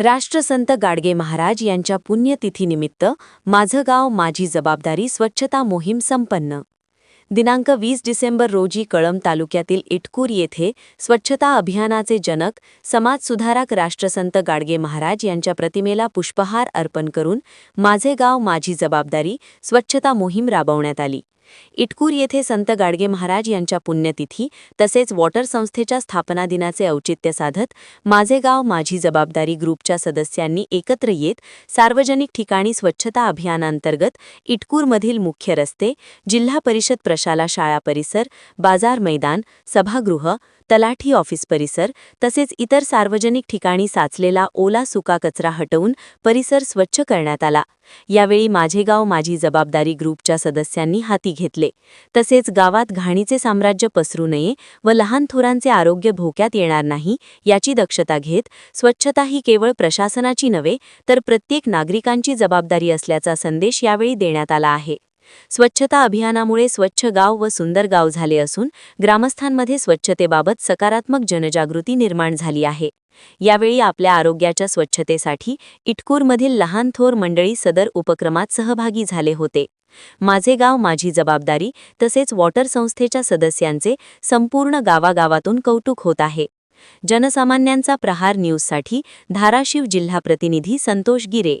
राष्ट्रसंत गाडगे महाराज यांच्या पुण्यतिथीनिमित्त माझं गाव माझी जबाबदारी स्वच्छता मोहीम संपन्न. दिनांक वीस डिसेंबर रोजी कळम तालुक्यातील इटकूर येथे स्वच्छता अभियानाचे जनक समाजसुधारक राष्ट्रसंत गाडगे महाराज यांच्या प्रतिमेला पुष्पहार अर्पण करून माझे गाव माझी जबाबदारी स्वच्छता मोहीम राबवण्यात आली. इटकूर येथे संत गाडगे महाराज यांच्या पुण्यतिथी तसेच वॉटर संस्थेच्या स्थापना दिनाचे औचित्य साधत माझे गाव माझी जबाबदारी ग्रुपच्या सदस्यांनी एकत्र येत सार्वजनिक ठिकाणी स्वच्छता अभियानांतर्गत इटकूरमधील मुख्य रस्ते जिल्हा परिषद प्रशाला शाळा परिसर बाजार मैदान सभागृह तलाठी ऑफिस परिसर तसेच इतर सार्वजनिक ठिकाणी साचलेला ओला सुका कचरा हटवून परिसर स्वच्छ करण्यात आला. यावेळी माझे गाव माझी जबाबदारी ग्रुपच्या सदस्यांनी हाती घेतले. तसेच गावात घाणीचे साम्राज्य पसरू नये व लहान थोरांचे आरोग्य धोक्यात येणार नाही याची दक्षता घेत स्वच्छता ही केवळ प्रशासनाची नव्हे तर प्रत्येक नागरिकांची जबाबदारी असल्याचा संदेश यावेळी देण्यात आला आहे. स्वच्छता अभियानामुळे स्वच्छ गाव व सुंदर गाव झाले असून ग्रामस्थांमध्ये स्वच्छतेबाबत सकारात्मक जनजागृती निर्माण झाली आहे. यावेळी आपल्या आरोग्याच्या स्वच्छतेसाठी इटकूरमधील लहान थोर मंडळी सदर उपक्रमात सहभागी झाले होते. माझे गाव माझी जबाबदारी तसेच वॉटर संस्थेच्या सदस्यांचे संपूर्ण गावागावातून कौतुक होत आहे. जनसामान्यांचा प्रहार न्यूजसाठी धाराशिव जिल्हा प्रतिनिधी संतोष गिरे.